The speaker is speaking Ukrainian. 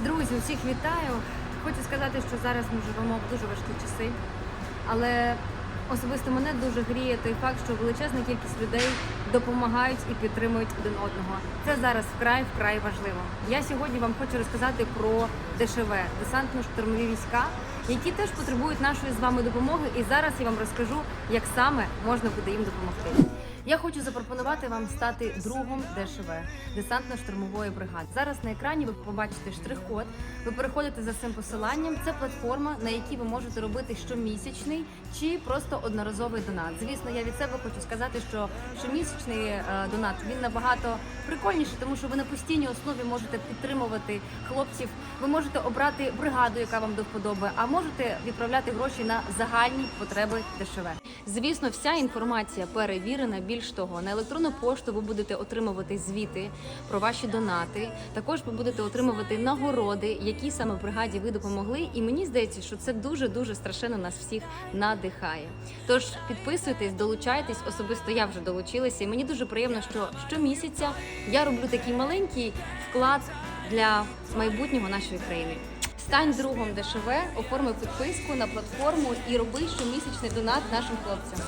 Друзі, усіх вітаю. Хочу сказати, що зараз ми живемо в дуже важкі часи, але особисто мене дуже гріє той факт, що величезна кількість людей допомагають і підтримують один одного. Це зараз вкрай вкрай важливо. Я сьогодні вам хочу розказати про ДШВ десантно-штурмові війська, які теж потребують нашої з вами допомоги. І зараз я вам розкажу, як саме можна буде їм допомогти. Я хочу запропонувати вам стати другом ДШВ десантно-штурмової бригади. Зараз на екрані ви побачите штрих-код. Ви переходите за цим посиланням. Це платформа, на якій ви можете робити щомісячний чи просто одноразовий донат. Звісно, я від себе хочу сказати, що щомісячний е, донат він набагато прикольніший, тому що ви на постійній основі можете підтримувати хлопців. Ви можете обрати бригаду, яка вам до вподоби, а можете відправляти гроші на загальні потреби ДШВ. Звісно, вся інформація перевірена. Більш того, на електронну пошту ви будете отримувати звіти про ваші донати. Також ви будете отримувати нагороди, які саме бригаді ви допомогли. І мені здається, що це дуже дуже страшенно нас всіх надихає. Тож підписуйтесь, долучайтесь. Особисто я вже долучилася, і мені дуже приємно, що щомісяця я роблю такий маленький вклад для майбутнього нашої країни. Стань другом ДШВ, оформи підписку на платформу і роби щомісячний донат нашим хлопцям.